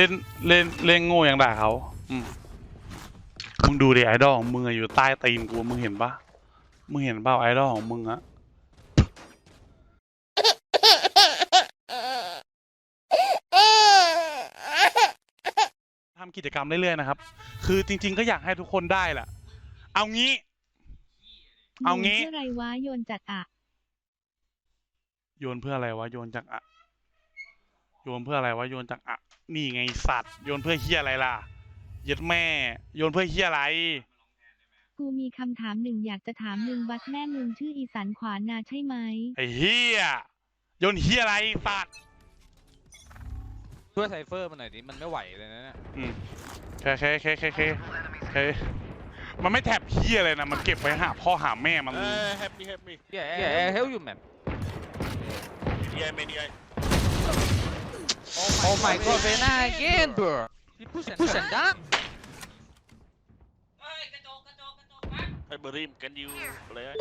เล่นเล่นเล่นโง่อย่างด่าเขาอืมมึงดูดิไอดอลของมึงอะอยู่ใต้ตีนกูมึงเห็นปะมึงเห็นเปล่าไอดอลของมึงอะทำกิจกรรมเรื่อยๆนะครับ คือจริง ๆ ก็อยากให้ทุกคนได้แหละเอางี้ เอางี้ โยนเพื่ออะไรวะโยนจัดอะ โยนเพื่ออะไรวะ โยนจากอะ โยนเพื่ออะไรวะโยนจากอะนี่ไงสัตว์ โยนเพื่อเฮียอะไรล่ะเย็ดแม่ โยนเพื่อเฮียอะไร กูมีคำถามหนึ่งอยากจะถามมึงบัดแม่มึงชื่ออีสันขวานาใช่ไหมไอ้เฮียโยนเฮียอะไรสัตว์ช่วยไซเฟอร์มันหน่อยดิมันไม่ไหวเลยนะเนี่ยอืมเคเคเคเคเคเคมันไม่แถบเฮียเลยนะมันเก็บไว้หาพ่อหาแม่มัน Uh, help me, help me. Yeah, yeah, I help you man Yeah, man, yeah. Oh my god Vena again bro He push and push and down Hey, Brim, can you play?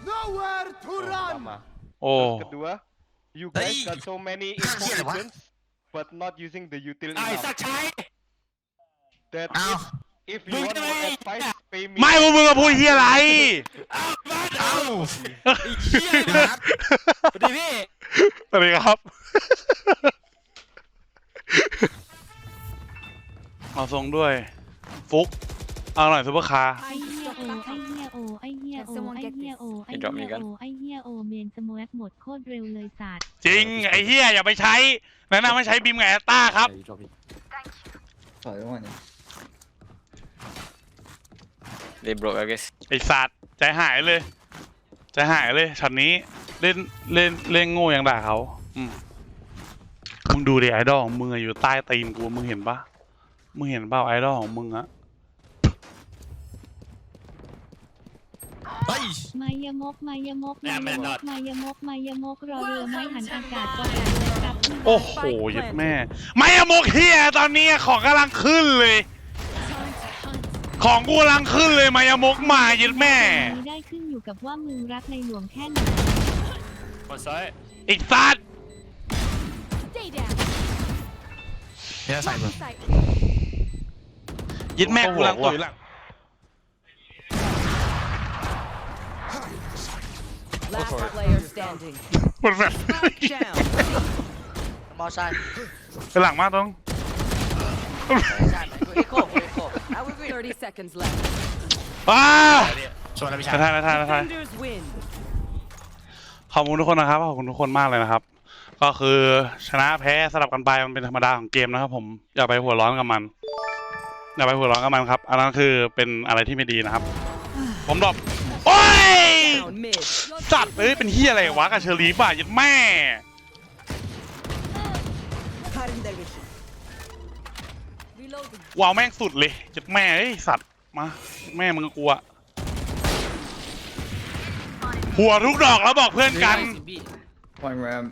Nowhere to run! Sama. โอ้ Terus kedua, you guys Hey. got so many intelligence, but not using the util enough. That if, if you want more advice, pay me. ไม่พวกมึงอะพูดเฮียอะไรสวัสดีพี่ สวัสดีครับมาทรงด้วย ฟุก เอาหน่อยซุปเปอร์คาร์ ไอเฮียโอไอเฮียโอไอเฮียโอไอเฮียโอไอเฮียโอไอเฮียโอเมนสโมกหมดโคตรเร็วเลยสัตว์จริง ไอ้เฮียอย่าไปใช้แนะนำให้ใช้บีมกับแอตตาครับถอยลงมาเนี่ย They broke, I guess. ไอ้สัตว์ใจหายเลย ใจหายเลยช็อตนี้ เล่นเล่นเล่นโง่อย่างด่าเขาอืมมึงดูดิไอดอลของมึงอะอยู่ใต้ตีนกูมึงเห็นปะมึงเห็นเปล่าไอดอลของมึงอะเฮ้ย มายามกมายามกมายามกมายามกมายามกรอเรือไม้หันอากาศก็แอบเลยครับโอ้โหยัดแม่ไม่อะโมกเฮียตอนนี้ของกำลังขึ้นเลย ของกูกำลังขึ้นเลยมายามกมายัดแม่นี้ได้ขึ้น อยู่กับว่ามึงรักในหลวงแค่ไหน One side. อีกสัตว์เนี่ยใส่มึงยัดแม่กูกำลังตุยหลัง Last player standing. มันแบบ Down. มอไซค์ไปหลังมาตรงใช่เอ็กโคเอ็กโคเอาวิวิ30 seconds left. อ้า ชวนแล้วพี่ชาใช่ยใช่ใช่ใช่ Defenders win. ขอบคุณทุกคนนะครับขอบคุณทุกคนมากเลยนะครับ ก็คือชนะแพ้สลับกันไปมันเป็นธรรมดาของเกมนะครับ ผมอย่าไปหัวร้อนกับมัน อย่าไปหัวร้อนกับมันครับ อันนั้นคือเป็นอะไรที่ไม่ดีนะครับ ผมดรอปโอ้ย Down mid. สัตว์เอ้ยเป็นเฮียอะไรวะกับเชอรี่ป่ะยัดแม่ Reloading. วาวแม่งสุดเลยยัดแม่เอ้ยสัตว์มาแม่มึงก็กลัว หัวทุกดอกแล้วบอกเพื่อนกัน one ram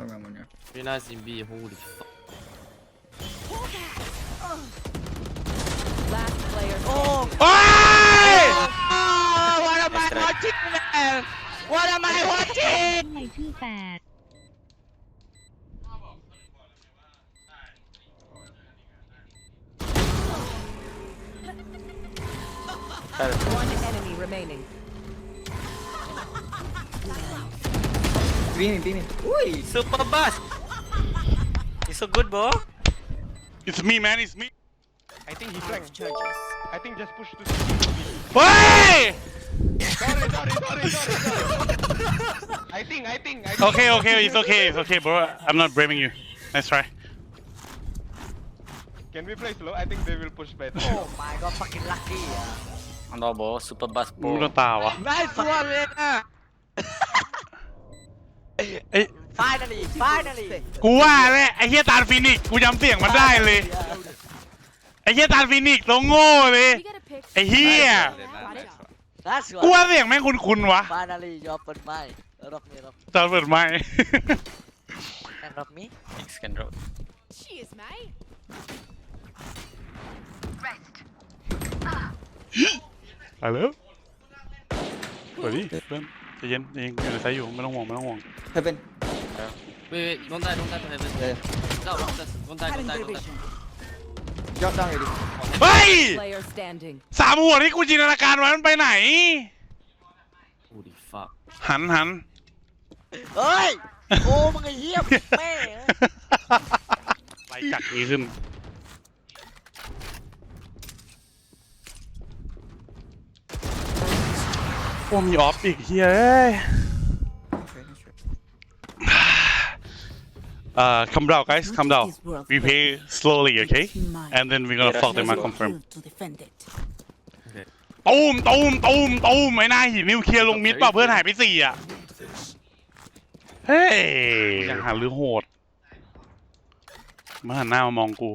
one ram one ram Very nice in B, holy fuck. Last player. โอ้โอ้ย what am I watching man what am I watching ทำไมชื่อแปด One enemy remaining. Beaming, beaming. Uy! Super boss! It's so good, bro. It's me, man. It's me. I think he flexed. I think just push this. Why? sorry, sorry, sorry, sorry. I think, I think, I think. Okay, okay, it's okay, it's okay, bro. I'm not blaming you. Nice try. Can we play slow? I think they will push better. Oh my god, fucking lucky. Ano, bro? Super bus, bro. Nice one, man! เอ้ย finally finally กูว่าแหละไอ้เฮียตาลฟินิกซ์กูจำเสียงมันได้เลย ไอ้เฮียตาลฟินิกซ์ตัวโง่เลย ไอ้เฮีย that's กู one ว่าเสียงแม่งคุ้นๆวะ finally you open my rock me rock ตอนเปิดไม้ can rock me thanks can rock Cheers, mate. ไปแล้วเปิดดิเพื่อนใจเย็นใจเย็นอยู่ในสายอยู่ไม่ต้องห่วงไม่ต้องห่วง heaven wait wait don't die don't die to heaven yeah no one does one ยอดดังเลยดิเฮ้ย Player standing. สามหัวที่กูจินตนาการไว้มันไปไหนหันหัน เฮ้ย โอ้มึงไอ้เหี้ยแม่ไปจักนี้ขึ้น โอ้มีออฟอีกเฮ้ย Uh, come down, guys. Come down. We pay slowly, okay? And then we're gonna fuck them and confirm. ตูมตูมตูมตูมไอ้หน้าหินนิวเคลียร์ลงมิดเปล่าเพื่อนหายไปสี่อะ เฮ้ยยังหาหรือโหดมาหันหน้ามามองกู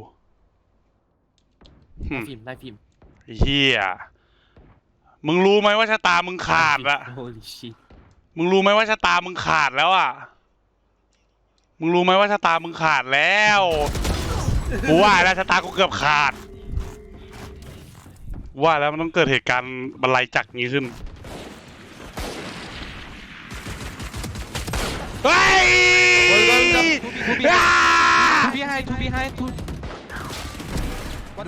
หึพิมพ์ได้พิมพ์ไอ้เฮียมึงรู้ไหมว่าชะตามึงขาดอะ holy shit มึงรู้ไหมว่าชะตามึงขาดแล้วอะ มึงรู้ไหมว่าชะตามึงขาดแล้วกูว่าแล้วชะตากูเกือบขาด ว่าแล้วมันต้องเกิดเหตุการณ์บรรลัยจักรนี้ขึ้นเฮ้ยทูบีอ่าทูบีไฮทูบีไฮทูวัน